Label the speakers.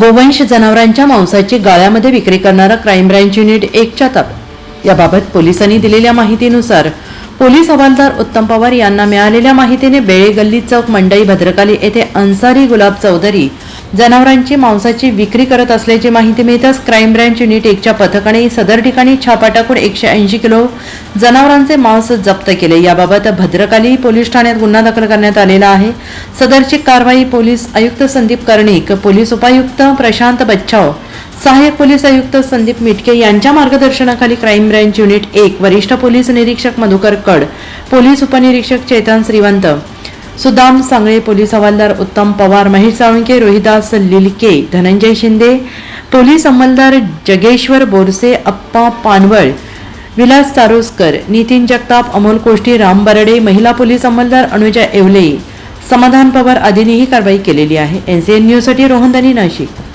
Speaker 1: गोवंश जनावरांच्या मांसाची गाळ्यामध्ये विक्री करणारा क्राईम ब्रँच युनिट एकच्या ताब्यात. याबाबत पोलिसांनी दिलेल्या माहितीनुसार पोलीस हवालदार उत्तम पवार यांना मिळालेल्या माहितीने बेळे गल्ली चौक मंडई भद्रकाली येथे अन्सारी गुलाब चौधरी जनावरांची मांसाची विक्री करत असल्याची माहिती मिळताच क्राईम ब्रँच युनिट एकच्या पथकाने सदर ठिकाणी छापा टाकून एकशे ऐंशी किलो जनावरांचे मांस जप्त केले. याबाबत भद्रकाली पोलीस ठाण्यात गुन्हा दाखल करण्यात आलेला आहे. सदरची कारवाई पोलीस आयुक्त संदीप कर्णिक पोलीस उपायुक्त प्रशांत बच्छाव सहाय्यक पोलीस आयुक्त संदीप मिटके यांच्या मार्गदर्शनाखाली क्राईम ब्रँच युनिट एक वरिष्ठ पोलीस निरीक्षक मधुकर कड पोलीस उपनिरीक्षक चेतन श्रीवंत सुदाम सांगळे पोलीस हवालदार उत्तम पवार महेश साळुंके रोहिदास लिलके धनंजय शिंदे पोलीस अंमलदार जगेश्वर बोरसे अप्पा पानवळ विलास चारोसकर नितीन जगताप अमोल कोष्टी राम बरडे महिला पोलीस अंमलदार अनुजा येवले. समाधान पवार आदींनी ही कारवाई केलेली आहे. एन सी न्यूजसाठी रोहनदानी नाशिक.